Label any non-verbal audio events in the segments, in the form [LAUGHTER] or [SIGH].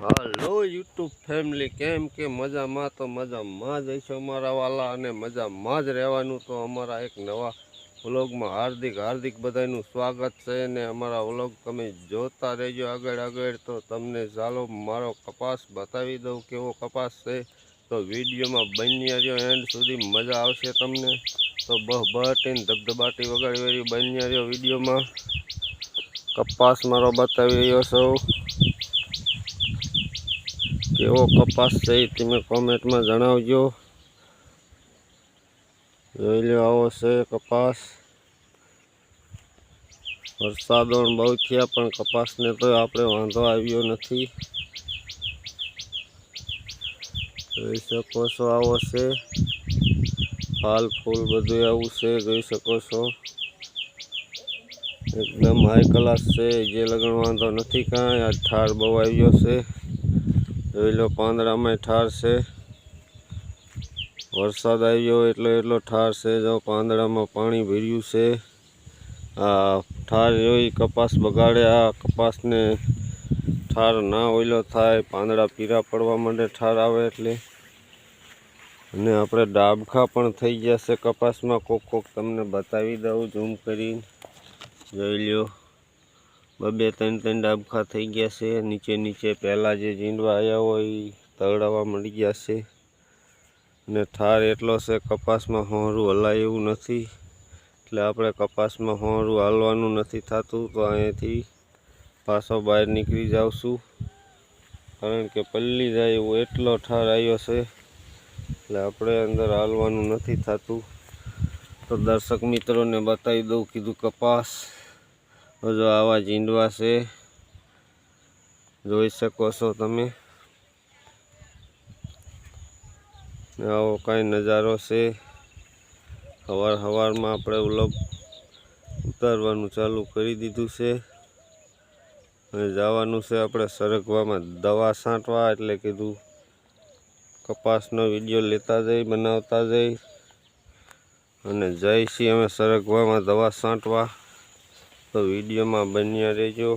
હાલો YouTube family, કેમ કે મજામાં તો મજામાં જ હશો અમારા વાલા અને મજામાં જ રહેવાનું તો અમારા એક નવા વ્લોગમાં હાર્દિક હાર્દિક બધાનું સ્વાગત છે અને અમારા વ્લોગ તમે જોતા રહેજો આગળ આગળ. તો તમને ચાલો મારો કપાસ બતાવી દઉં કેવો કપાસ છે. તો વિડીયોમાં બન્યા રહ્યો, એન્ડ સુધી મજા આવશે તમને. તો બહ બટીને ધબધબાટી વગાડી બન્યા રહ્યો વિડીયોમાં. કપાસ મારો બતાવી રહ્યો છું. કેવો કપાસ છે તમે કોમેન્ટમાં જણાવજો. જોઈ લો આવો છે કપાસ. વરસાદો બહુ થયા, પણ કપાસને તો આપણે વાંધો આવ્યો નથી. જોઈ શકો છો, આવો છે. ફાલ ફૂલ બધું આવું છે, જોઈ શકો છો. એકદમ હાઈ ક્લાસ છે, જે લગ્ન વાંધો નથી કાંઈ. આ ઠાર બહુ આવ્યો છે. જોઈ લો, પાંદડામાં ઠાર છે. વરસાદ આવ્યો એટલો એટલો ઠાર છે, જો પાંદડામાં પાણી ભર્યું છે. આ ઠાર જોઈ કપાસ બગાડે, આ કપાસને ઠાર ના ઓઈલો થાય, પાંદડા પીરા પડવા માટે ઠાર આવે એટલે. અને આપણે ડાબખા પણ થઈ ગયા છે કપાસમાં, કોક કોક તમને બતાવી દઉં, ઝૂમ કરીને. જોઈ લ્યો. બબે ત્રણ ત્રણ ડાબખા થઈ ગયા છે. નીચે નીચે પહેલાં જે ઝીંડવા આવ્યા હોય તગડાવા મળી ગયા છે. ને ઠાર એટલો છે કપાસમાં હોરું હલાય એવું નથી. એટલે આપણે કપાસમાં હોરું હાલવાનું નથી થતું, તો અહીંયાથી પાછો બહાર નીકળી જાઉં કારણ કે પલ્લી જાય એવો એટલો ઠાર આવ્યો છે. એટલે આપણે અંદર હાલવાનું નથી થતું. તો દર્શક મિત્રોને બતાવી દઉં કીધું કપાસ. જો આવા ઝીંડવા છે. જોઈ શકો છો તમે. આવો કાંઈ નજારો છે. સવાર સવારમાં આપણે ઉલબ ઉતારવાનું ચાલુ કરી દીધું છે. અને જવાનું છે આપણે સરગવામાં દવા છાંટવા એટલે કીધું કપાસનો વીડિયો લેતા જઈ, બનાવતા જઈ. અને જઈશી અમે સરગવામાં દવા છાંટવા. તો વિડીયોમાં બન્યા રહેજો.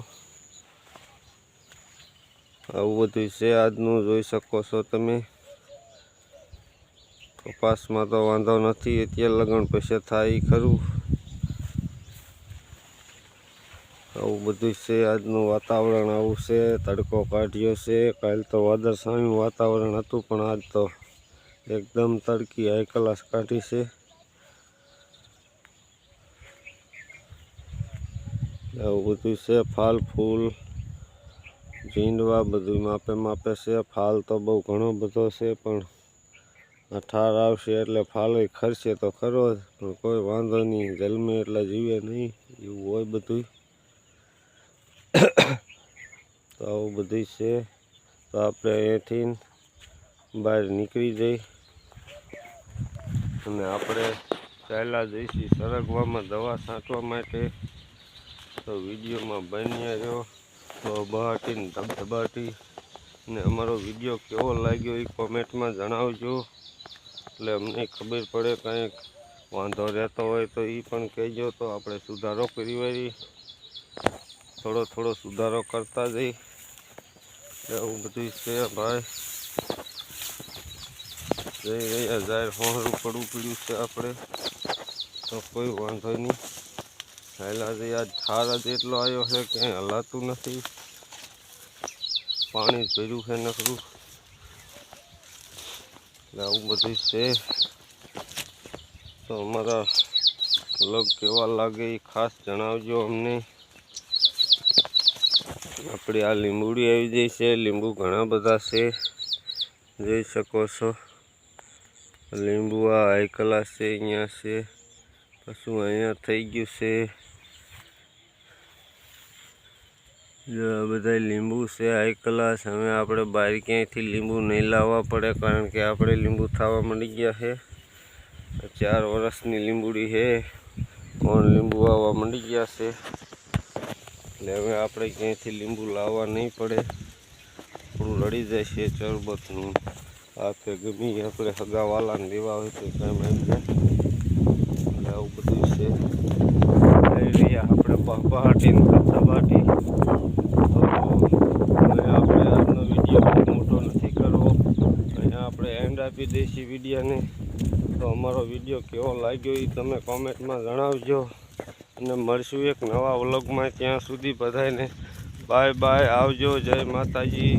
આવું બધું છે આજનું, જોઈ શકો છો તમે. કપાસમાં તો વાંધો નથી, અત્યારે લગ્ન પૈસા થાય ખરું. આવું બધું છે આજનું વાતાવરણ, આવું છે, તડકો કાઢ્યો છે. કાલ તો વાદળછાયું વાતાવરણ હતું, પણ આજ તો એકદમ તડકી હાઈ ક્લાસ કાઢી છે. આવું બધું છે, ફાલ, ફૂલ, ઝીંડવા બધું માપે માપે છે. ફાલ તો બહુ ઘણો બધો છે, પણ આ ઠાર આવશે એટલે ફાલ ખર્ચે તો ખરો જ, પણ કોઈ વાંધો નહીં, જન્મે એટલે જીવે નહીં, એવું હોય બધું [COUGHS] તો આવું બધું છે. તો આપણે અહીંથી બહાર નીકળી જઈ. અને આપણે ચાલ્યા જઈશું સરગવામાં દવા છાંટવા માટે. તો વિડીયોમાં બન્યા રહ્યો. તો બહાટીને ધબધબાટી ને અમારો વીડિયો કેવો લાગ્યો એ કોમેન્ટમાં જણાવજો. એટલે અમને ખબર પડે કંઈક વાંધો રહેતો હોય તો એ પણ કહેજો. તો આપણે સુધારો કરી વળી. થોડો થોડો સુધારો કરતા જઈ. એવું બધું છે ભાઈ. જઈ રહ્યા જાહેર હોરું પડવું પડ્યું છે આપણે. તો કોઈ વાંધો નહીં. હાલા આ ઠાર જ એટલો આવ્યો છે ક્યાંય હલાતું નથી. પાણી ભર્યું છે નકરું. એટલે આવું બધું છે. તો અમારા લગ કેવા લાગે એ ખાસ જણાવજો અમને. આપણી આ લીંબુડી આવી જઈ છે. લીંબુ ઘણા બધા છે. જોઈ શકો છો. લીંબુ આ હાઈ છે, અહીંયા છે. પછી અહીંયા થઈ ગયું છે જો આ બધા લીંબુ છે હાઈ ક્લાસ હવે આપણે બહાર ક્યાંયથી લીંબુ નહીં લાવવા પડે, કારણ કે આપણે લીંબુ થવા મળી ગયા છે. ચાર વર્ષની લીંબુડી છે. કોણ લીંબુ આવવા મળી ગયા છે? એટલે હવે આપણે ક્યાંયથી લીંબુ લાવવા નહીં પડે. થોડું લડી જાય છે ચરબતનું આપે ગમી આપણે હગાવાલાને દેવા હોય તો કામ આવી બધું છે. આપણે પહાટી ને ધબાટી તો હવે આપણે આજનો વીડિયો આપી દઈશી વિડીયાને તો અમારો વીડિયો કેવો લાગ્યો એ તમે કોમેન્ટમાં જણાવજો. અને મળશું એક નવા વ્લોગમાં ત્યાં સુધી બધાને બાય બાય, આવજો, જય માતાજી.